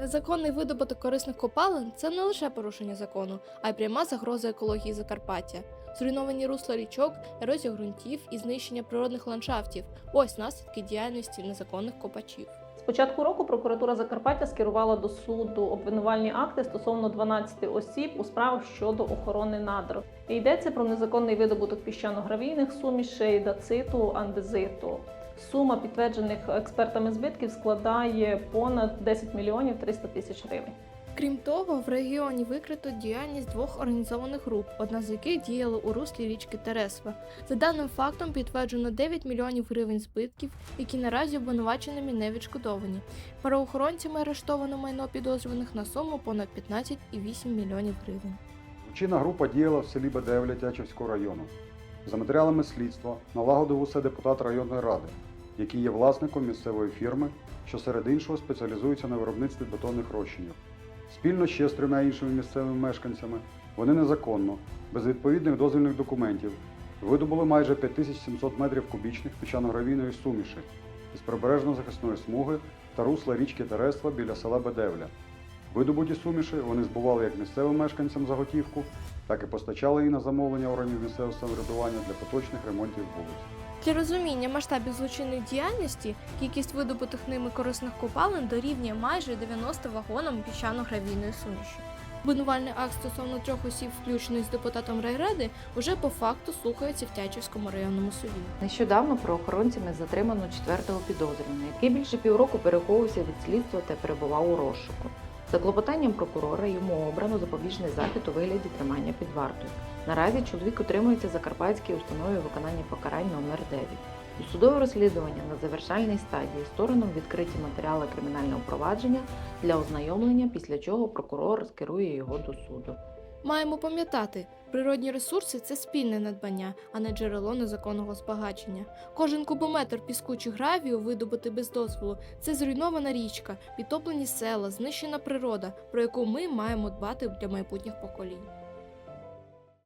Незаконний видобуток корисних копалин це не лише порушення закону, а й пряма загроза екології Закарпаття. Зруйновані русла річок, ерозія ґрунтів і знищення природних ландшафтів ось наслідки діяльності незаконних копачів. З початку року прокуратура Закарпаття скерувала до суду обвинувальні акти стосовно 12 осіб у справах щодо охорони надр. Йдеться про незаконний видобуток піщано-гравійних сумішей, дациту, андезиту. Сума підтверджених експертами збитків складає понад 10 мільйонів 300 тисяч гривень. Крім того, в регіоні викрито діяльність двох організованих груп, одна з яких діяла у руслі річки Тересва. За даним фактом підтверджено 9 мільйонів гривень збитків, які наразі обвинуваченими не відшкодовані. Правоохоронцями арештовано майно підозрюваних на суму понад 15,8 мільйонів гривень. Злочинна група діяла в селі Бедевля Тячівського району. За матеріалами слідства налагодив усе депутат районної ради, який є власником місцевої фірми, що серед іншого спеціалізується на виробництві бетонних розчинів. Спільно ще з трьома іншими місцевими мешканцями вони незаконно, без відповідних дозвільних документів, видобули майже 5700 метрів кубічних піщано-гравійної суміші із прибережно-захисної смуги та русла річки Терества біля села Бедевля. Видобуті суміші вони збували як місцевим мешканцям за готівку, так і постачали її на замовлення органів місцевого самоврядування для поточних ремонтів вулиць. Для розуміння масштабів злочинної діяльності кількість видобутих ними корисних копалин дорівнює майже 90 вагонам піщано-гравійної суміші. Обвинувальний акт стосовно трьох осіб, включених з депутатом райради, уже по факту слухається в Тячівському районному суді. Нещодавно правоохоронцями затримано четвертого підозрюваного, який більше півроку переховувався від слідства та перебував у розшуку. За клопотанням прокурора йому обрано запобіжний захід у вигляді тримання під вартою. Наразі чоловік утримується Закарпатській установі виконання покарань номер 9. Судове розслідування на завершальній стадії сторонам відкриті матеріали кримінального провадження для ознайомлення, після чого прокурор скерує його до суду. Маємо пам'ятати, природні ресурси це спільне надбання, а не джерело незаконного збагачення. Кожен кубометр піску чи гравію, видобути без дозволу, це зруйнована річка, підтоплені села, знищена природа, про яку ми маємо дбати для майбутніх поколінь.